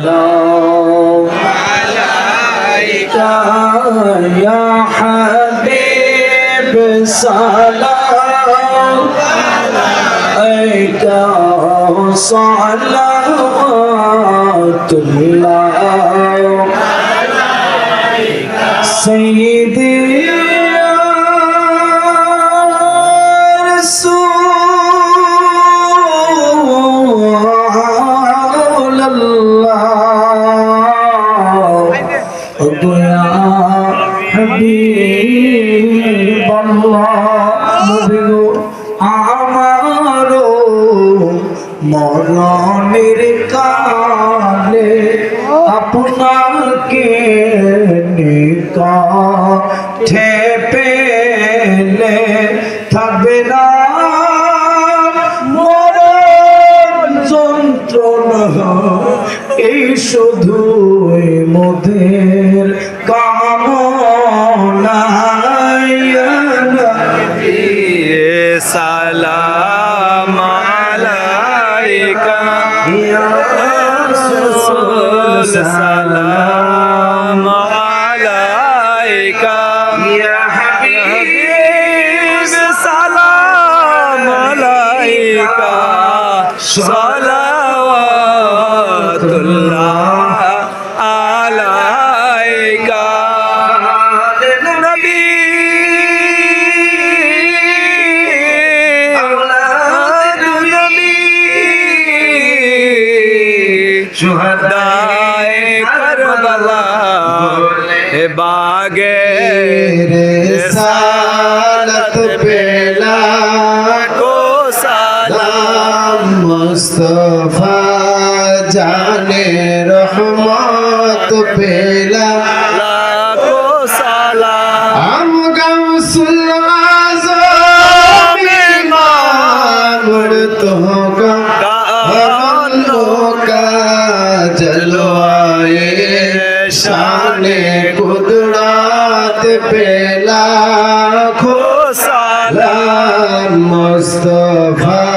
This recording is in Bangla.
سلام عليك يا حبيب سلام عليك صلوات الله سيدي يا رسول হাবিব আল্লাহ নবী গো আমার মরণের কালে আপনাকে নিকটে পেলে থাকবে না। মরণ যন্ত্রণা, এই শুধু মধ্যে সালাম আলাইকা। সালাম আলাইকা। সালাম আলাইকা। সালাওয়াতুল্লাহ শুহদায়ে কারবালা এ বাগে সালাত পেলা কো সালাম। মুস্তফা জানে जलवाए शाने कुदरात पेला खो साला मुस्तफा